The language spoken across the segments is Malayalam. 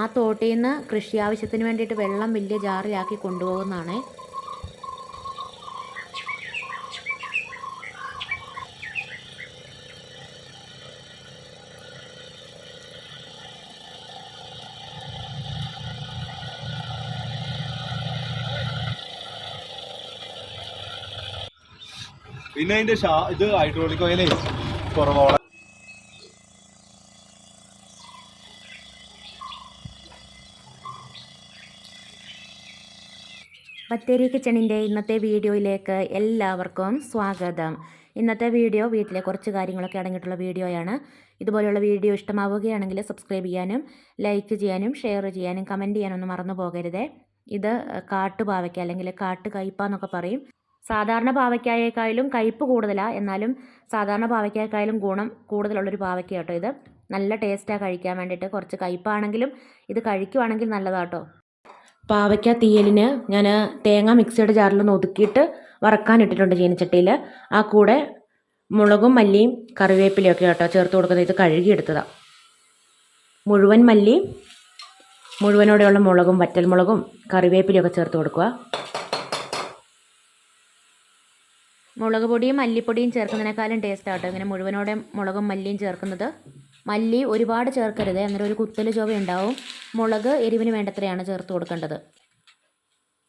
ആ തോട്ടിൽ നിന്ന് കൃഷി ആവശ്യത്തിന് വേണ്ടിയിട്ട് വെള്ളം വലിയ ജാറിലാക്കി കൊണ്ടുപോകുന്നതാണ്. പിന്നെ അതിന്റെ ഇത് ഹൈഡ്രോളിക് ഓയിലേ കുറവാണ്. ബത്തേരി കിച്ചണിന്റെ ഇന്നത്തെ വീഡിയോയിലേക്ക് എല്ലാവർക്കും സ്വാഗതം. ഇന്നത്തെ വീഡിയോ വീട്ടിലെ കുറച്ച് കാര്യങ്ങളൊക്കെ അടങ്ങിയിട്ടുള്ള വീഡിയോയാണ്. ഇതുപോലെയുള്ള വീഡിയോ ഇഷ്ടമാവുകയാണെങ്കിൽ സബ്സ്ക്രൈബ് ചെയ്യാനും ലൈക്ക് ചെയ്യാനും ഷെയർ ചെയ്യാനും കമന്റ് ചെയ്യാനൊന്നും മറന്നു പോകരുതേ. ഇത് കാട്ടുപാവയ്ക്ക അല്ലെങ്കിൽ കാട്ടു കയ്പ എന്നൊക്കെ പറയും. സാധാരണ പാവയ്ക്കായേക്കാളും കയ്പ്പ് കൂടുതലാണ് എന്നാലും സാധാരണ പാവയ്ക്കായേക്കാളും ഗുണം കൂടുതലുള്ളൊരു പാവയ്ക്ക കേട്ടോ ഇത്. നല്ല ടേസ്റ്റാണ് കഴിക്കാൻ വേണ്ടിയിട്ട്. കുറച്ച് കയ്പ്പാണെങ്കിലും ഇത് കഴിക്കുവാണെങ്കിൽ നല്ലതാട്ടോ. പാവയ്ക്ക തീയലിന് ഞാൻ തേങ്ങ മിക്സിയുടെ ജാറിൽ ഒന്ന് ഒതുക്കിയിട്ട് വറക്കാൻ ഇട്ടിട്ടുണ്ട് ചീനച്ചട്ടിയിൽ ആ കൂടെ മുളകും മല്ലിയും കറിവേപ്പിലയും ഒക്കെ കേട്ടോ ചേർത്ത് കൊടുക്കുന്നത്. ഇത് കഴുകിയെടുത്തതാണ് മുഴുവൻ മല്ലി മുഴുവനോടെയുള്ള മുളകും വറ്റൽമുളകും കറിവേപ്പിലയും ഒക്കെ ചേർത്ത് കൊടുക്കുക മുളക് പൊടിയും മല്ലിപ്പൊടിയും ചേർക്കുന്നതിനേക്കാളും ടേസ്റ്റ് ആട്ടോ ഇങ്ങനെ മുഴുവനോടെ മുളകും മല്ലിയും ചേർക്കുന്നത്. മല്ലി ഒരുപാട് ചേർക്കരുത്. അന്നേരം ഒരു കുത്തൽ ചുവ ഉണ്ടാവും മുളക് എരിവിന് വേണ്ടത്രയാണ് ചേർത്ത് കൊടുക്കേണ്ടത്.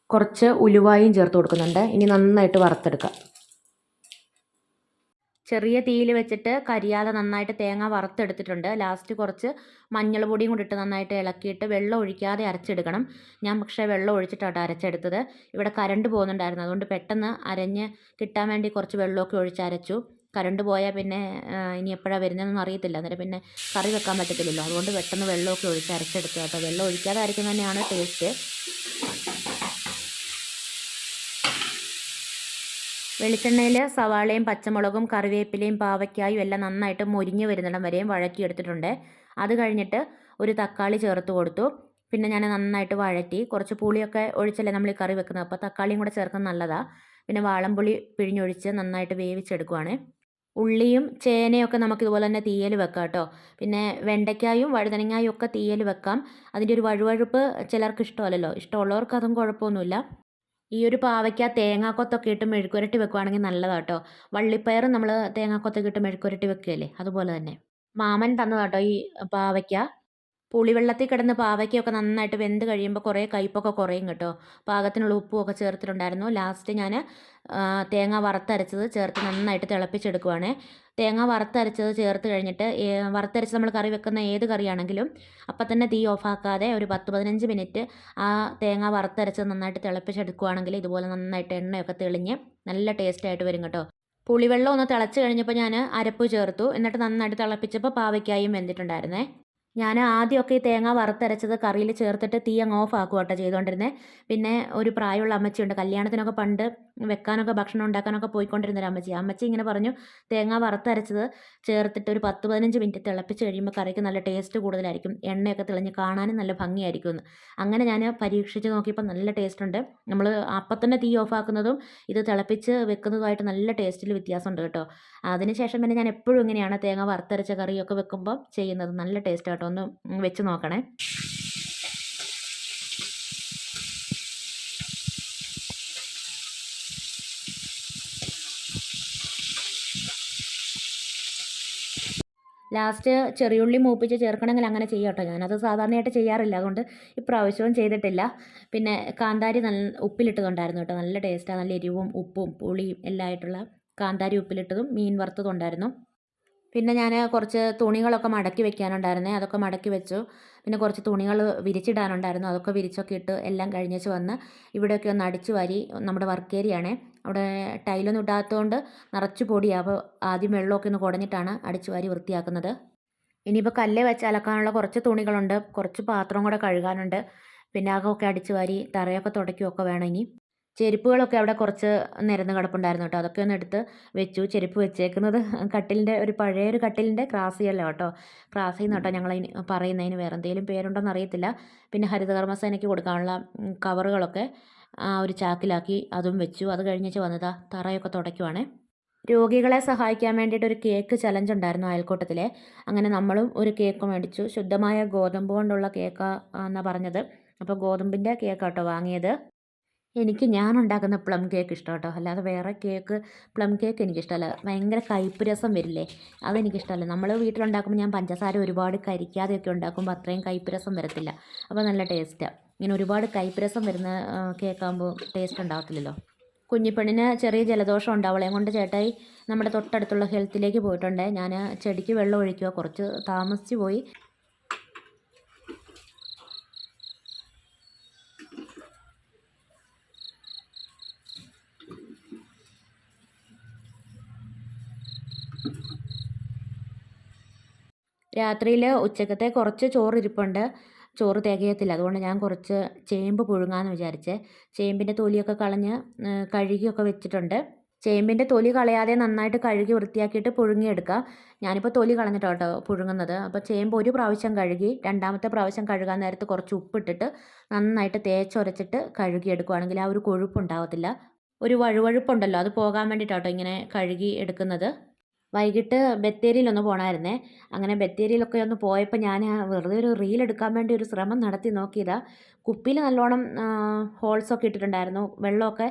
കുറച്ച് ഉലുവായും ചേർത്ത് കൊടുക്കുന്നുണ്ട്. ഇനി നന്നായിട്ട് വറുത്തെടുക്കാം. ചെറിയ തീയിൽ വെച്ചിട്ട് കരിയാതെ നന്നായിട്ട് തേങ്ങ വറുത്തെടുത്തിട്ടുണ്ട്. ലാസ്റ്റ് കുറച്ച് മഞ്ഞൾ പൊടിയും കൂടി ഇട്ട് നന്നായിട്ട് ഇളക്കിയിട്ട് വെള്ളം ഒഴിക്കാതെ അരച്ചെടുക്കണം. ഞാൻ പക്ഷേ വെള്ളം ഒഴിച്ചിട്ടാണ് അരച്ചെടുത്തത്. ഇവിടെ കരണ്ട് പോകുന്നുണ്ടായിരുന്നു. അതുകൊണ്ട് പെട്ടെന്ന് അരഞ്ഞ് കിട്ടാൻ വേണ്ടി കുറച്ച് വെള്ളമൊക്കെ ഒഴിച്ച് അരച്ചു കരണ്ട് പോയാൽ പിന്നെ ഇനി എപ്പോഴാണ് വരുന്നതെന്നൊന്നും അറിയത്തില്ല. അന്നേരം പിന്നെ കറി വെക്കാൻ പറ്റത്തില്ലല്ലോ. അതുകൊണ്ട് പെട്ടെന്ന് വെള്ളമൊക്കെ ഒഴിച്ച് അരച്ചെടുത്തു കേട്ടോ. വെള്ളം ഒഴിക്കാതെ അരയ്ക്കുന്നത് തന്നെയാണ് ടേസ്റ്റ്. വെളിച്ചെണ്ണയിൽ സവാളയും പച്ചമുളകും കറിവേപ്പിലയും പാവയ്ക്കായും എല്ലാം നന്നായിട്ട് മൊരിഞ്ഞ് വരുന്നിടം വരെയും വഴറ്റിയെടുത്തിട്ടുണ്ട്. അത് കഴിഞ്ഞിട്ട് ഒരു തക്കാളി ചേർത്ത് കൊടുത്തു. പിന്നെ ഞാൻ നന്നായിട്ട് വഴറ്റി കുറച്ച് പുളിയൊക്കെ ഒഴിച്ചല്ലേ നമ്മൾ ഈ കറി വെക്കുന്നത്. അപ്പോൾ തക്കാളിയും കൂടെ ചേർക്കുന്നത് നല്ലതാണ് പിന്നെ വാളംപുളി പിഴിഞ്ഞൊഴിച്ച് നന്നായിട്ട് വേവിച്ചെടുക്കുവാണ്. ഉള്ളിയും ചേനയൊക്കെ നമുക്ക് ഇതുപോലെ തന്നെ തീയൽ വെക്കാം കേട്ടോ. പിന്നെ വെണ്ടയ്ക്കായും വഴുതനങ്ങായും ഒക്കെ തീയൽ വെക്കാം. അതിന്റെ ഒരു വഴുവഴുപ്പ് ചിലർക്ക് ഇഷ്ടമല്ലല്ലോ. ഇഷ്ടമുള്ളവർക്ക് അതും കുഴപ്പമൊന്നുമില്ല. ഈ ഒരു പാവയ്ക്ക തേങ്ങാക്കൊത്തൊക്കെ ഇട്ട് മെഴുക്കുരട്ടി വെക്കുവാണെങ്കിൽ നല്ലതാണ് കേട്ടോ. വള്ളിപ്പയറും നമ്മൾ തേങ്ങാക്കൊത്തൊക്കെ ഇട്ട് മെഴുക്കുരട്ടി വെക്കുകയല്ലേ? അതുപോലെ തന്നെ. മാമൻ തന്നതാട്ടോ ഈ പാവയ്ക്ക. പുളിവെള്ളത്തിൽ കിടന്ന് പാവയ്ക്കൊക്കെ നന്നായിട്ട് വെന്ത് കഴിയുമ്പോൾ കുറേ കയ്പൊക്കെ കുറയും കേട്ടോ. പാകത്തിനുള്ള ഉപ്പും ഒക്കെ ചേർത്തിട്ടുണ്ടായിരുന്നു. ലാസ്റ്റ് ഞാൻ തേങ്ങ വറുത്തരച്ചത് ചേർത്ത് നന്നായിട്ട് തിളപ്പിച്ചെടുക്കുവാണ്. തേങ്ങ വറുത്തരച്ചത് ചേർത്ത് കഴിഞ്ഞിട്ട് വറുത്തരച്ച് നമ്മൾ കറി വെക്കുന്ന ഏത് കറിയാണെങ്കിലും അപ്പം തന്നെ തീ ഓഫാക്കാതെ ഒരു പത്ത് പതിനഞ്ച് മിനിറ്റ് ആ തേങ്ങ വറുത്തരച്ചത് നന്നായിട്ട് തിളപ്പിച്ചെടുക്കുവാണെങ്കിൽ ഇതുപോലെ നന്നായിട്ട് എണ്ണയൊക്കെ തെളിഞ്ഞ് നല്ല ടേസ്റ്റായിട്ട് വരും കേട്ടോ. പുളിവെള്ളം ഒന്ന് തിളച്ച് കഴിഞ്ഞപ്പോൾ ഞാൻ അരപ്പ് ചേർത്തു. എന്നിട്ട് നന്നായിട്ട് തിളപ്പിച്ചപ്പോൾ പാവയ്ക്കായും വെന്തിട്ടുണ്ടായിരുന്നേ. ഞാൻ ആദ്യമൊക്കെ ഈ തേങ്ങ വറുത്തരച്ചത് കറിയിൽ ചേർത്തിട്ട് തീ അങ്ങ് ഓഫ് ആക്കുക കേട്ടോ ചെയ്തുകൊണ്ടിരുന്നത് പിന്നെ ഒരു പ്രായമുള്ള അമ്മച്ചിയുണ്ട്. കല്യാണത്തിനൊക്കെ പണ്ട് വെക്കാനൊക്കെ ഭക്ഷണം ഉണ്ടാക്കാനൊക്കെ പോയിക്കൊണ്ടിരുന്ന ഒരു അമ്മച്ചി. അമ്മച്ചി ഇങ്ങനെ പറഞ്ഞു തേങ്ങ വറുത്തരച്ചത് ചേർത്തിട്ട് ഒരു പത്ത് പതിനഞ്ച് മിനിറ്റ് തിളപ്പിച്ച് കഴിയുമ്പോൾ കറിക്ക് നല്ല ടേസ്റ്റ് കൂടുതലായിരിക്കും. എണ്ണയൊക്കെ തിളഞ്ഞ് കാണാനും നല്ല ഭംഗിയായിരിക്കും എന്ന് അങ്ങനെ ഞാൻ പരീക്ഷിച്ച് നോക്കിയപ്പോൾ നല്ല ടേസ്റ്റ് ഉണ്ട്. നമ്മൾ അപ്പം തന്നെ തീ ഓഫ് ആക്കുന്നതും ഇത് തിളപ്പിച്ച് വെക്കുന്നതുമായിട്ട് നല്ല ടേസ്റ്റിൽ വ്യത്യാസമുണ്ട് കേട്ടോ. അതിനുശേഷം പിന്നെ ഞാൻ എപ്പോഴും ഇങ്ങനെയാണ് തേങ്ങ വറുത്തരച്ച കറിയൊക്കെ വെക്കുമ്പോൾ ചെയ്യുന്നത്. നല്ല ടേസ്റ്റ് കേട്ടോ ഒന്ന് വെച്ച് നോക്കണേ. ലാസ്റ്റ് ചെറിയുള്ളി മൂപ്പിച്ച് ചേർക്കണമെങ്കിൽ അങ്ങനെ ചെയ്യാം കേട്ടോ ഞാനത് സാധാരണയായിട്ട് ചെയ്യാറില്ല. അതുകൊണ്ട് ഇപ്രാവശ്യവും ചെയ്തിട്ടില്ല. പിന്നെ കാന്താരി നല്ല ഉപ്പിലിട്ടതുണ്ടായിരുന്നു കേട്ടോ. നല്ല ടേസ്റ്റാണ് നല്ല എരിവും ഉപ്പും പുളിയും എല്ലാം ആയിട്ടുള്ള കാന്താരി ഉപ്പിലിട്ടതും മീൻ വറുത്തതും ഉണ്ടായിരുന്നു. പിന്നെ ഞാൻ കുറച്ച് തുണികളൊക്കെ മടക്കി വെക്കാനുണ്ടായിരുന്നേ അതൊക്കെ മടക്കി വെച്ചു. പിന്നെ കുറച്ച് തുണികൾ വിരിച്ചിടാനുണ്ടായിരുന്നു അതൊക്കെ വിരിച്ചൊക്കെ ഇട്ട് എല്ലാം കഴിഞ്ഞേച്ച് വന്ന് ഇവിടെയൊക്കെ ഒന്ന് അടിച്ചു വാരി നമ്മുടെ വർക്ക് ഏരിയയാണേ അവിടെ ടൈലൊന്നും ഇടാത്തതുകൊണ്ട് നിറച്ച് പൊടിയാണ് അപ്പോൾ ആദ്യം വെള്ളമൊക്കെ ഒന്ന് കുടഞ്ഞിട്ടാണ് അടിച്ചു വാരി വൃത്തിയാക്കുന്നത്. ഇനിയിപ്പോൾ കല്ല് വെച്ച് അലക്കാനുള്ള കുറച്ച് തുണികളുണ്ട് കുറച്ച് പാത്രം കൂടെ കഴുകാനുണ്ട്. പിന്നെ അകമൊക്കെ അടിച്ചു വാരി തറയൊക്കെ തുടയ്ക്കുകയൊക്കെ വേണം ഇനി. ചെരുപ്പുകളൊക്കെ അവിടെ കുറച്ച് നിരന്ന് കിടപ്പുണ്ടായിരുന്നു കേട്ടോ. അതൊക്കെ ഒന്ന് എടുത്ത് വെച്ചു. ചെരുപ്പ് വെച്ചേക്കുന്നത് കട്ടിലിന്റെ ഒരു പഴയ ഒരു കട്ടിലിന്റെ ക്രാസിയല്ല കേട്ടോ. ക്രാസി എന്ന് കേട്ടോ ഞങ്ങൾ പറയുന്നതിന് വേറെ എന്തെങ്കിലും പേരുണ്ടോയെന്ന് അറിയത്തില്ല. പിന്നെ ഹരിതകർമ്മസേനയ്ക്ക് കൊടുക്കാനുള്ള കവറുകളൊക്കെ ആ ഒരു ചാക്കിലാക്കി അതും വെച്ചു. അത് കഴിഞ്ഞേച്ച് വന്നതാ തറയൊക്കെ തുടയ്ക്കുവാണേ. രോഗികളെ സഹായിക്കാൻ വേണ്ടിയിട്ട് ഒരു കേക്ക് ചലഞ്ച് ഉണ്ടായിരുന്നു അയൽക്കൂട്ടത്തിലെ. അങ്ങനെ നമ്മളും ഒരു കേക്ക് മേടിച്ചു. ശുദ്ധമായ ഗോതമ്പ് കൊണ്ടുള്ള കേക്കാ എന്നാണ് പറഞ്ഞത്. അപ്പോൾ ഗോതമ്പിന്റെ കേക്കാട്ടോ വാങ്ങിയത്. എനിക്ക് ഞാൻ ഉണ്ടാക്കുന്ന പ്ലം കേക്ക് ഇഷ്ടം കേട്ടോ അല്ലാതെ വേറെ കേക്ക് പ്ലം കേക്ക് എനിക്കിഷ്ടമല്ല. ഭയങ്കര കയ്പ്പ് രസം വരില്ലേ? അതെനിക്കിഷ്ടമല്ല. നമ്മൾ വീട്ടിലുണ്ടാക്കുമ്പോൾ ഞാൻ പഞ്ചസാര ഒരുപാട് കരിക്കാതെയൊക്കെ ഉണ്ടാക്കുമ്പോൾ അത്രയും കയ്പ്പ് രസം വരത്തില്ല. അപ്പോൾ നല്ല ടേസ്റ്റാണ് ഇങ്ങനെ ഒരുപാട് കയ്പ്പ് രസം വരുന്ന കേക്കാകുമ്പോൾ ടേസ്റ്റ് ഉണ്ടാകത്തില്ലല്ലോ കുഞ്ഞിപ്പെണ്ണിന് ചെറിയ ജലദോഷം ഉണ്ട്. അവളെയും കൊണ്ട് ചേട്ടായി നമ്മുടെ തൊട്ടടുത്തുള്ള ഹെൽത്തിലേക്ക് പോയിട്ടുണ്ട്. ഞാൻ ചെടിക്ക് വെള്ളം ഒഴിക്കുക കുറച്ച് താമസിച്ച് പോയി. രാത്രിയിൽ ഉച്ചക്കത്തെ കുറച്ച് ചോറ് ഇരിപ്പുണ്ട് ചോറ് തികയത്തില്ല. അതുകൊണ്ട് ഞാൻ കുറച്ച് ചേമ്പ് പുഴുങ്ങാമെന്ന് വിചാരിച്ചേ ചേമ്പിന്റെ തൊലിയൊക്കെ കളഞ്ഞ് കഴുകിയൊക്കെ വെച്ചിട്ടുണ്ട്. ചേമ്പിന്റെ തൊലി കളയാതെ നന്നായിട്ട് കഴുകി വൃത്തിയാക്കിയിട്ട് പുഴുങ്ങിയെടുക്കുക ഞാനിപ്പോൾ തൊലി കളഞ്ഞിട്ടോ കേട്ടോ പുഴുങ്ങുന്നത്. അപ്പോൾ ചേമ്പ് ഒരു പ്രാവശ്യം കഴുകി രണ്ടാമത്തെ പ്രാവശ്യം കഴുകാൻ നേരത്ത് കുറച്ച് ഉപ്പിട്ടിട്ട് നന്നായിട്ട് തേച്ചൊരച്ചിട്ട് കഴുകിയെടുക്കുകയാണെങ്കിൽ ആ ഒരു കൊഴുപ്പ് കൊഴുപ്പുണ്ടാവത്തില്ല. ഒരു വഴുവഴുപ്പുണ്ടല്ലോ. അത് പോകാൻ വേണ്ടിയിട്ടാട്ടോ ഇങ്ങനെ കഴുകി എടുക്കുന്നത്. വൈകിട്ട് ബത്തേരിയിലൊന്ന് പോകണമായിരുന്നേ അങ്ങനെ ബത്തേരിയിലൊക്കെ ഒന്ന് പോയപ്പോൾ ഞാൻ വെറുതെ ഒരു റീൽ എടുക്കാൻ വേണ്ടി ഒരു ശ്രമം നടത്തി നോക്കിയതാ. കുപ്പിയിൽ നല്ലോണം ഹോൾസൊക്കെ ഇട്ടിട്ടുണ്ടായിരുന്നു. വെള്ളമൊക്കെ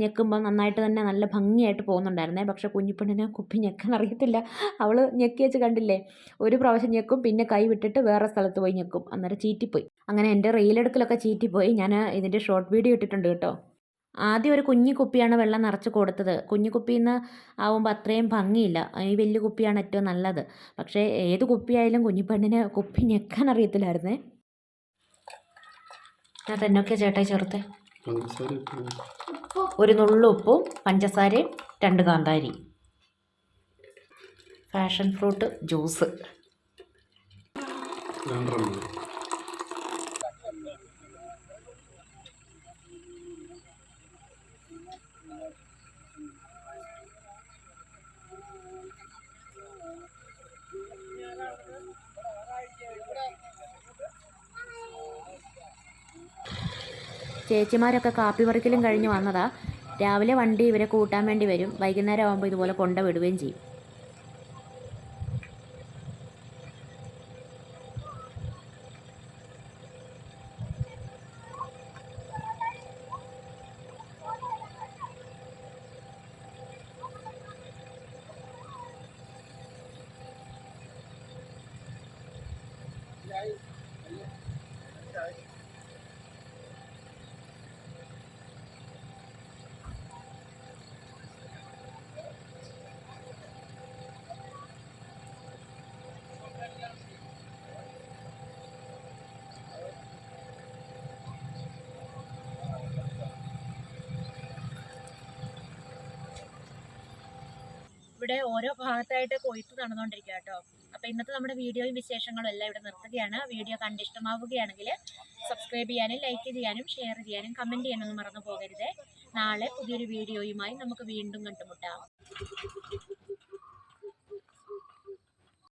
ഞെക്കുമ്പോൾ നന്നായിട്ട് തന്നെ നല്ല ഭംഗിയായിട്ട് പോകുന്നുണ്ടായിരുന്നേ. പക്ഷേ കുഞ്ഞിപ്പെണ്ണിന് കുപ്പി ഞെക്കാൻ അറിയത്തില്ല. അവൾ ഞെക്കി വെച്ച് കണ്ടില്ലേ? ഒരു പ്രാവശ്യം ഞെക്കും പിന്നെ കൈ വിട്ടിട്ട് വേറെ സ്ഥലത്ത് പോയി ഞെക്കും. അന്നേരം ചീറ്റിപ്പോയി. അങ്ങനെ എന്റെ റീലെടുക്കലൊക്കെ ചീറ്റിപ്പോയി. ഞാൻ ഇതിന്റെ ഷോർട്ട് വീഡിയോ ഇട്ടിട്ടുണ്ട് കേട്ടോ. ആദ്യം ഒരു കുഞ്ഞി കുപ്പിയാണ് വെള്ളം നിറച്ച് കൊടുത്തത്. കുഞ്ഞു കുപ്പിയിൽ നിന്ന് ആവുമ്പോൾ അത്രയും ഭംഗിയില്ല. ഈ വലിയ കുപ്പിയാണ് ഏറ്റവും നല്ലത്. പക്ഷേ ഏത് കുപ്പിയായാലും കുഞ്ഞിപ്പെണ്ണിന് കുപ്പി ഞെക്കാൻ അറിയത്തില്ലായിരുന്നേ. അത് എന്നൊക്കെ ചേട്ടായി ചേർത്തേ ഒരു നുള്ളു ഉപ്പും പഞ്ചസാരയും രണ്ട് കാന്താരി ഫാഷൻ ഫ്രൂട്ട് ജ്യൂസ്. ചേച്ചിമാരൊക്കെ കാപ്പി പറിക്കലും കഴിഞ്ഞ് വന്നതാ. രാവിലെ വണ്ടി ഇവരെ കൂട്ടാൻ വേണ്ടി വരും. വൈകുന്നേരം ആകുമ്പോൾ ഇതുപോലെ കൊണ്ടുവിടുകയും ചെയ്യും. ഇവിടെ ഓരോ ഭാഗത്തായിട്ട് കൊയ്ത്ത് നടന്നുകൊണ്ടിരിക്കുക കേട്ടോ അപ്പോൾ ഇന്നത്തെ നമ്മുടെ വീഡിയോയും വിശേഷങ്ങളും എല്ലാം ഇവിടെ നിർത്തുകയാണ്. വീഡിയോ കണ്ട് ഇഷ്ടമാവുകയാണെങ്കിൽ സബ്സ്ക്രൈബ് ചെയ്യാനും ലൈക്ക് ചെയ്യാനും ഷെയർ ചെയ്യാനും കമന്റ് ചെയ്യാനൊന്നും മറന്നു പോകരുത്. നാളെ പുതിയൊരു വീഡിയോയുമായി നമുക്ക് വീണ്ടും കണ്ടുമുട്ടാം.